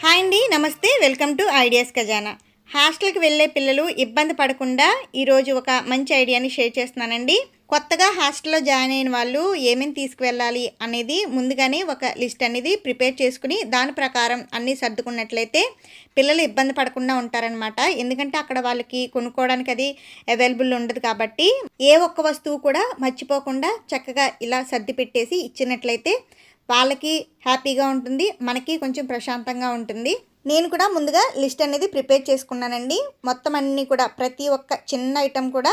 Hi అండి నమస్తే welcome to ideas ఖజానా. హాస్టల్కి వెళ్ళే పిల్లలు ఇబ్బంది పడకుండా ఈరోజు ఒక మంచి ఐడియాని షేర్ చేస్తున్నానండి. కొత్తగా హాస్టల్లో జాయిన్ అయిన వాళ్ళు ఏమేమి తీసుకువెళ్ళాలి అనేది ముందుగానే ఒక లిస్ట్ అనేది ప్రిపేర్ చేసుకుని దాని ప్రకారం అన్నీ సర్దుకున్నట్లయితే పిల్లలు ఇబ్బంది పడకుండా ఉంటారనమాట ఎందుకంటే అక్కడ వాళ్ళకి కొనుక్కోవడానికి అది అవైలబుల్ ఉండదు కాబట్టి ఏ ఒక్క వస్తువు కూడా మర్చిపోకుండా చక్కగా ఇలా సర్ది పెట్టేసి ఇచ్చినట్లయితే వాళ్ళకి హ్యాపీగా ఉంటుంది మనకి కొంచెం ప్రశాంతంగా ఉంటుంది. నేను కూడా ముందుగా లిస్ట్ అనేది ప్రిపేర్ చేసుకున్నానండి. మొత్తం అన్నీ కూడా ప్రతి ఒక్క చిన్న ఐటెం కూడా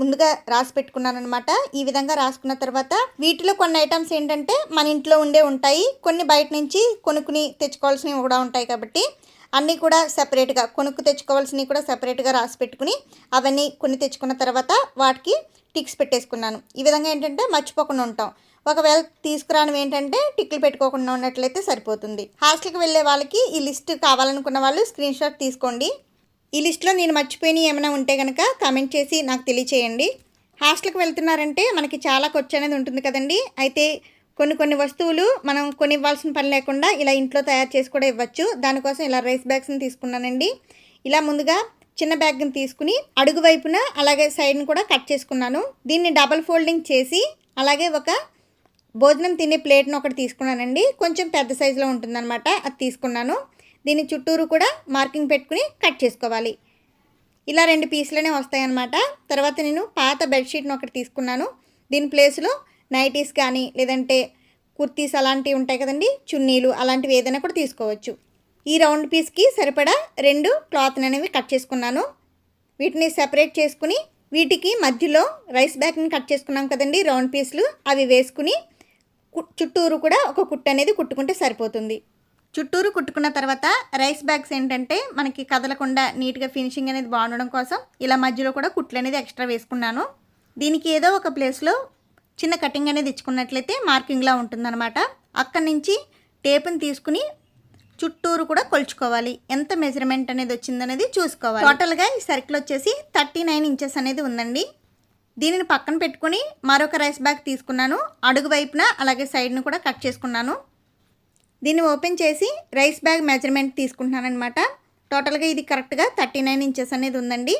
ముందుగా రాసి పెట్టుకున్నాను అనమాట ఈ విధంగా రాసుకున్న తర్వాత వీటిలో కొన్ని ఐటమ్స్ ఏంటంటే మన ఇంట్లో ఉండే ఉంటాయి. కొన్ని బయట నుంచి కొనుక్కుని తెచ్చుకోవాల్సినవి కూడా ఉంటాయి కాబట్టి అన్నీ కూడా సపరేట్గా కొనుక్కు తెచ్చుకోవాల్సినవి కూడా సపరేట్గా రాసి పెట్టుకుని అవన్నీ కొన్ని తెచ్చుకున్న తర్వాత వాటికి టిక్స్ పెట్టేసుకున్నాను. ఈ విధంగా ఏంటంటే మర్చిపోకుండా ఉంటాం. ఒకవేళ తీసుకురావడం ఏంటంటే టిక్లు పెట్టుకోకుండా ఉన్నట్లయితే సరిపోతుంది. హాస్టల్కి వెళ్ళే వాళ్ళకి ఈ లిస్ట్ కావాలనుకున్న వాళ్ళు స్క్రీన్ షాట్ తీసుకోండి. ఈ లిస్ట్లో నేను మర్చిపోయిన ఏమైనా ఉంటే కనుక కామెంట్ చేసి నాకు తెలియచేయండి. హాస్టల్కి వెళ్తున్నారంటే మనకి చాలా ఖర్చు అనేది ఉంటుంది కదండి. అయితే కొన్ని కొన్ని వస్తువులు మనం కొన్ని ఇవ్వాల్సిన పని లేకుండా ఇలా ఇంట్లో తయారు చేసి కూడా ఇవ్వచ్చు. దానికోసం ఇలా రైస్ బ్యాగ్స్ని తీసుకున్నానండి. ఇలా ముందుగా చిన్న బ్యాగ్ని తీసుకుని అడుగు వైపున అలాగే సైడ్ని కూడా కట్ చేసుకున్నాను. దీన్ని డబల్ ఫోల్డింగ్ చేసి అలాగే ఒక భోజనం తినే ప్లేట్ను ఒకటి తీసుకున్నానండి. కొంచెం పెద్ద సైజులో ఉంటుందన్నమాట. అది తీసుకున్నాను. దీని చుట్టూరు కూడా మార్కింగ్ పెట్టుకుని కట్ చేసుకోవాలి. ఇలా రెండు పీసులనే వస్తాయన్నమాట. తర్వాత నేను పాత బెడ్షీట్ని ఒకటి తీసుకున్నాను. దీని ప్లేస్లో నైటీస్ కానీ లేదంటే కుర్తీస్ అలాంటివి ఉంటాయి కదండి చున్నీలు అలాంటివి ఏదైనా కూడా తీసుకోవచ్చు. ఈ రౌండ్ పీస్కి సరిపడా రెండు క్లాత్ని అనేవి కట్ చేసుకున్నాను. వీటిని సెపరేట్ చేసుకుని వీటికి మధ్యలో రైస్ బ్యాగ్ని కట్ చేసుకున్నాం కదండి రౌండ్ పీస్లు. అవి వేసుకుని చుట్టూరు కూడా ఒక కుట్టు అనేది కుట్టుకుంటే సరిపోతుంది. చుట్టూరు కుట్టుకున్న తర్వాత రైస్ బ్యాగ్స్ ఏంటంటే మనకి కదలకుండా నీట్గా ఫినిషింగ్ అనేది బాగుండడం కోసం ఇలా మధ్యలో కూడా కుట్లు అనేది ఎక్స్ట్రా వేసుకున్నాను. దీనికి ఏదో ఒక ప్లేస్లో చిన్న కటింగ్ అనేది ఇచ్చుకున్నట్లయితే మార్కింగ్లా ఉంటుందన్నమాట. అక్కడి నుంచి టేపుని తీసుకుని చుట్టూరు కూడా కొలుచుకోవాలి. ఎంత మెజర్మెంట్ అనేది వచ్చిందనేది చూసుకోవాలి. టోటల్గా ఈ సర్కిల్ వచ్చేసి థర్టీ నైన్ ఇంచెస్ అనేది ఉందండి. దీనిని పక్కన పెట్టుకుని మరొక రైస్ బ్యాగ్ తీసుకున్నాను. అడుగు వైపున అలాగే సైడ్ను కూడా కట్ చేసుకున్నాను. దీన్ని ఓపెన్ చేసి రైస్ బ్యాగ్ మెజర్మెంట్ తీసుకుంటున్నాను అనమాట టోటల్గా ఇది కరెక్ట్గా థర్టీ నైన్ ఇంచెస్ అనేది ఉందండి.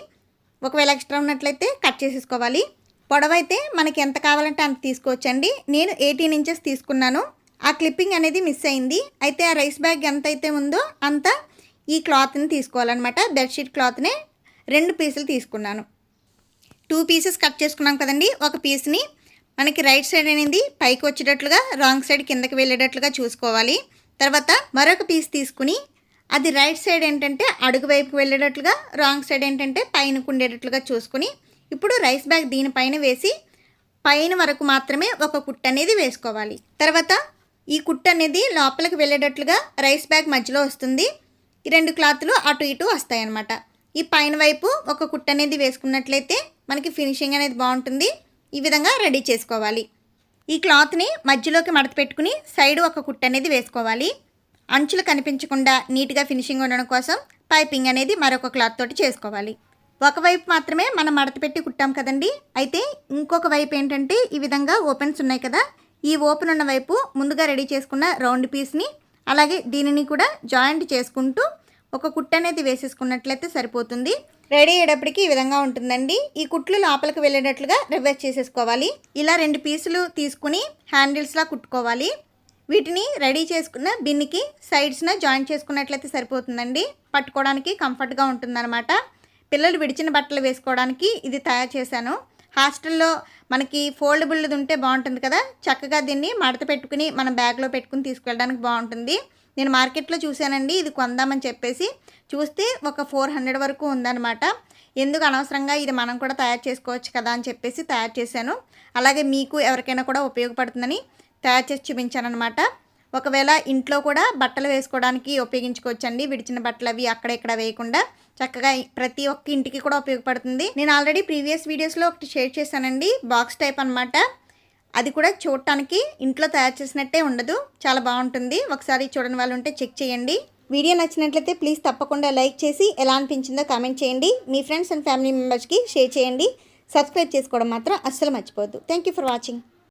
ఒకవేళ ఎక్స్ట్రా ఉన్నట్లయితే కట్ చేసేసుకోవాలి. పొడవైతే మనకి ఎంత కావాలంటే అంత తీసుకోవచ్చండి. నేను ఎయిటీన్ ఇంచెస్ తీసుకున్నాను. ఆ క్లిప్పింగ్ అనేది మిస్ అయింది. అయితే ఆ రైస్ బ్యాగ్ ఎంత అయితే ఉందో అంత ఈ క్లాత్ని తీసుకోవాలన్నమాట. బెడ్షీట్ క్లాత్నే రెండు పీసులు తీసుకున్నాను. టూ పీసెస్ కట్ చేసుకున్నాం కదండి. ఒక పీస్ని మనకి రైట్ సైడ్ అనేది పైకి వచ్చేటట్లుగా రాంగ్ సైడ్ కిందకి వెళ్ళేటట్లుగా చూసుకోవాలి. తర్వాత మరొక పీస్ తీసుకుని అది రైట్ సైడ్ ఏంటంటే అడుగు వైపుకి వెళ్ళేటట్లుగా రాంగ్ సైడ్ ఏంటంటే పైన ఉండేటట్లుగా చూసుకుని ఇప్పుడు రైస్ బ్యాగ్ దీనిపైన వేసి పైన వరకు మాత్రమే ఒక కుట్ట అనేది వేసుకోవాలి. తర్వాత ఈ కుట్ట అనేది లోపలికి వెళ్ళేటట్లుగా రైస్ బ్యాగ్ మధ్యలో వస్తుంది. ఈ రెండు క్లాత్లు అటు ఇటు వస్తాయన్నమాట. ఈ పైన వైపు ఒక కుట్ట అనేది వేసుకున్నట్లయితే మనకి ఫినిషింగ్ అనేది బాగుంటుంది. ఈ విధంగా రెడీ చేసుకోవాలి. ఈ క్లాత్ని మధ్యలోకి మడత పెట్టుకుని సైడ్ ఒక కుట్ట అనేది వేసుకోవాలి. అంచులు కనిపించకుండా నీట్గా ఫినిషింగ్ ఉండడం కోసం పైపింగ్ అనేది మరొక క్లాత్ తోటి చేసుకోవాలి. ఒకవైపు మాత్రమే మనం మడత పెట్టి కుట్టాం కదండి. అయితే ఇంకొక వైపు ఏంటంటే ఈ విధంగా ఓపెన్స్ ఉన్నాయి కదా. ఈ ఓపెన్ ఉన్న వైపు ముందుగా రెడీ చేసుకున్న రౌండ్ పీస్ని అలాగే దీనిని కూడా జాయింట్ చేసుకుంటూ ఒక కుట్ట అనేది వేసేసుకున్నట్లయితే సరిపోతుంది. రెడీ అయ్యేటప్పటికి ఈ విధంగా ఉంటుందండి. ఈ కుట్లు లోపలికి వెళ్ళేటట్లుగా రివర్స్ చేసేసుకోవాలి. ఇలా రెండు పీసులు తీసుకుని హ్యాండిల్స్లా కుట్టుకోవాలి. వీటిని రెడీ చేసుకున్న బిన్నికి సైడ్స్న జాయింట్ చేసుకున్నట్లయితే సరిపోతుందండి. పట్టుకోవడానికి కంఫర్ట్గా ఉంటుందన్నమాట. పిల్లలు విడిచిన బట్టలు వేసుకోవడానికి ఇది తయారు చేశాను. హాస్టల్లో మనకి ఫోల్డబుల్ది ఉంటే బాగుంటుంది కదా. చక్కగా దీన్ని మడత పెట్టుకుని మన బ్యాగ్లో పెట్టుకుని తీసుకెళ్ళడానికి బాగుంటుంది. నేను మార్కెట్లో చూశానండి. ఇది కొందామని చెప్పేసి చూస్తే ఒక ఫోర్ హండ్రెడ్ వరకు ఉందన్నమాట. ఎందుకు అనవసరంగా ఇది మనం కూడా తయారు చేసుకోవచ్చు కదా అని చెప్పేసి తయారు చేశాను. అలాగే మీకు ఎవరికైనా కూడా ఉపయోగపడుతుందని తయారు చేసి చూపించాను అనమాట ఒకవేళ ఇంట్లో కూడా బట్టలు వేసుకోవడానికి ఉపయోగించుకోవచ్చండి. విడిచిన బట్టలు అవి అక్కడ ఇక్కడ వేయకుండా చక్కగా ప్రతి ఒక్క ఇంటికి కూడా ఉపయోగపడుతుంది. నేను ఆల్రెడీ ప్రీవియస్ వీడియోస్లో ఒకటి షేర్ చేశానండి. బాక్స్ టైప్ అన్నమాట. అది కూడా చూడటానికి ఇంట్లో తయారు చేసినట్టే ఉండదు. చాలా బాగుంటుంది. ఒకసారి చూడని వాళ్ళు ఉంటే చెక్ చేయండి. వీడియో నచ్చినట్లయితే ప్లీజ్ తప్పకుండా లైక్ చేసి ఎలా అనిపించిందో కామెంట్ చేయండి. మీ ఫ్రెండ్స్ అండ్ ఫ్యామిలీ మెంబర్స్కి షేర్ చేయండి. సబ్స్క్రైబ్ చేసుకోవడం మాత్రం అస్సలు మర్చిపోవద్దు. Thank you for watching.